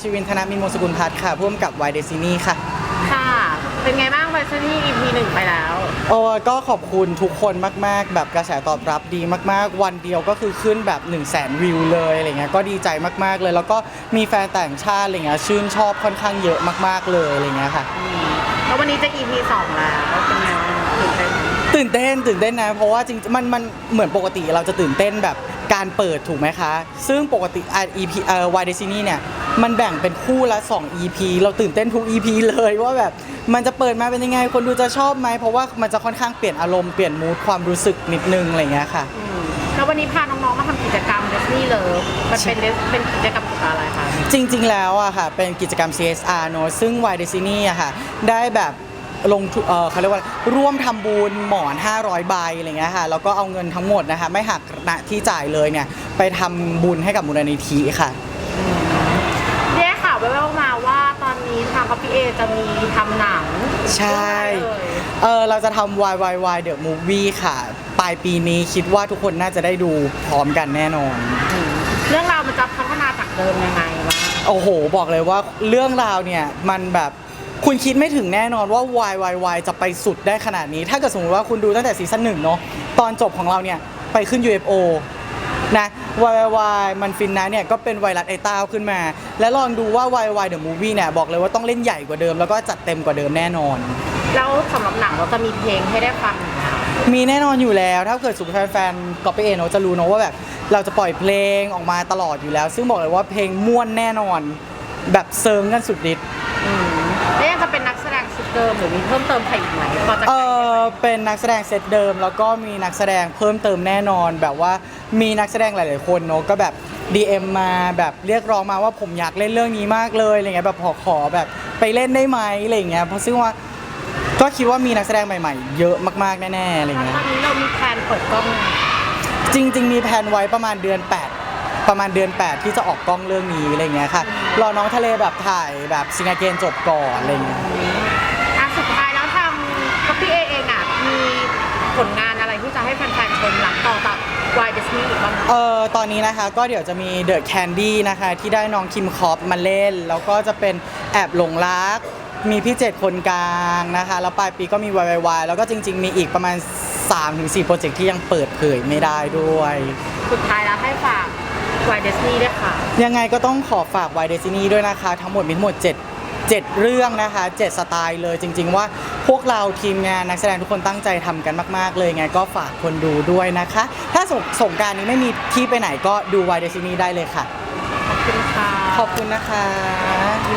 ชีวินธนามินมงสกุลพัฒน์ค่ะพ่วงกับวายเดซินี่ค่ะ ค่ะ เป็นไงบ้างเวอร์ชันที่ EP หนึ่งไปแล้ว โอ้ก็ขอบคุณทุกคนมาก ๆ แบบกระแสตอบรับดีมากๆ วันเดียวก็คือขึ้นแบบ 1 0 0 0 0แสนวิวเลยอะไรเงี้ยก็ดีใจมากๆเลย แล้วก็มีแฟนต่างชาติอะไรเงี้ยชื่นชอบค่อนข้างเยอะมากๆเลยอะไรเงี้ยค่ะ แล้ววันนี้จะ EP สองแล้วเป็นไงบ้าง ตื่นเต้นตื่นเต้นตื่นเต้นนะเพราะว่าจริงมันมันเหมือนปกติเราจะตื่นเต้นแบบการเปิดถูกไหมคะ ซึ่งปกติอะ EP เอ่อ Y Destiny เนี่ยมันแบ่งเป็นคู่ละ 2 EP เราตื่นเต้นทุก EP เลยว่าแบบมันจะเปิดมาเป็นยังไง คนดูจะชอบไหมเพราะว่ามันจะค่อนข้างเปลี่ยนอารมณ์เปลี่ยนมูดความรู้สึกนิดนึงอะไรเงี้ยค่ะ อืมแล้ววันนี้พาน้องๆมาทำกิจกรรม Disney เลยมันเป็นเป็นกิจกรรมเกี่ยวกับอะไรคะ จริงๆ แล้วอะค่ะเป็นกิจกรรม CSR เนอะซึ่ง Y Destiny อะค่ะได้แบบ ลงทุนเอ่อเขาเรียกว่าร่วมทำบุญหมอน 500 ใบอะไรเงี้ยค่ะแล้วก็เอาเงินทั้งหมดนะคะ ไม่หักณที่จ่ายเลยเนี่ย ไปทำบุญให้กับมูลนิธิค่ะแย่ข่าวแว่วๆมาว่าตอนนี้ทางคอปปี้เอจะมีทำหนังใช่ เรื่องอะไรเอ่ยเออเราจะทำ Y Y Y The Movie ค่ะ ปลายปีนี้คิดว่าทุกคนน่าจะได้ดูพร้อมกันแน่นอน เรื่องราวมันจะพัฒนาจากเดิมยังไงวะโอ้โห บอกเลยว่าเรื่องราวเนี่ย มันแบบ คุณคิดไม่ถึงแน่นอนว่า Y Y Y จะไปสุดได้ขนาดนี้ ถ้าเกิดสมมติว่าคุณดูตั้งแต่ซีซั่นหนึ่งเนาะตอนจบของเราเนี่ย ไปขึ้น UFO นะ Y Y Y มันฟินนะเนี่ย ก็เป็นไวรัสไอต้าขึ้นมา และลองดูว่า Y Y The Movie เนี่ย บอกเลยว่าต้องเล่นใหญ่กว่าเดิม แล้วก็จัดเต็มกว่าเดิมแน่นอน แล้วสำหรับหนังเราจะมีเพลงให้ได้ฟังอยู่แล้ว มีแน่นอนอยู่แล้ว ถ้าเกิดสุภาพแฟนๆก็ไปเองเนาะจะรู้เนอะว่าแบบ เราจะปล่อยเพลงออกมาตลอดอยู่แล้ว ซึ่งบอกเลยว่าเพลงม่วนแน่นอน แบบเซิร์งกันสุดฤทธิ์อืม แล้วยังจะเป็นนักแสดงชุดเดิมหรือมีเพิ่มเติมใครอีกไหมพอจะเออเป็นนักแสดงเซตเดิม แล้วก็มีนักแสดงเพิ่มเติมแน่นอน แบบว่ามีนักแสดงหลาย ๆ คนเนอะก็แบบ DM มาแบบเรียกร้องมาว่าผมอยากเล่นเรื่องนี้มากเลยอะไรเงี้ยแบบขอขอแบบไปเล่นได้ไหมอะไรเงี้ยเพราะซึ่งว่าก็คิดว่ามีนักแสดงใหม่ ๆ เยอะมาก ๆ แน่ ๆ อะไรแล้วเงี้ตยอนนี้เรามีแพลนเปิดกล้องยังจริง ๆ มีแผนไว้ประมาณเดือน 8 ประมาณเดือน 8 ที่จะออกกล้องเรื่องนี้อะไรเงี้ยค่ะรอน้องทะเลแบบถ่ายแบบซิงเกิลจบก่อนอะไรเงี้ยอะสุดท้ายแล้วทางคอปปี้เอเองอะมีผลงานอะไรที่จะให้แฟนๆชมหลังต่อจาก Why Disney อีกบ้างไหมเออตอนนี้นะคะก็เดี๋ยวจะมี The Candy นะคะที่ได้น้องคิมคอปมาเล่น แล้วก็จะเป็นแอบหลงรัก มีพี่เจ็ดคนกลางนะคะ แล้วปลายปีก็มี YYY แล้วก็จริง ๆ มีอีกประมาณ 3-4 โปรเจกต์ที่ยังเปิดเผยไม่ได้ด้วย สุดท้ายแล้วให้ฝาก Why Disney ด้วยค่ะ ยังไงก็ต้องขอฝาก Y Destiny ด้วยนะคะ ทั้งหมดมีทั้งหมด 7 7 เรื่องนะคะ 7 สไตล์เลยจริง ๆ ว่าพวกเราทีมงานนักแสดงทุกคนตั้งใจทำกันมาก ๆ เลยไงก็ฝากคนดูด้วยนะคะ ถ้าสงสงกรารนี้ไม่มีที่ไปไหนก็ดู Y Destiny ได้เลยค่ะ ขอบคุณค่ะ ขอบคุณนะคะ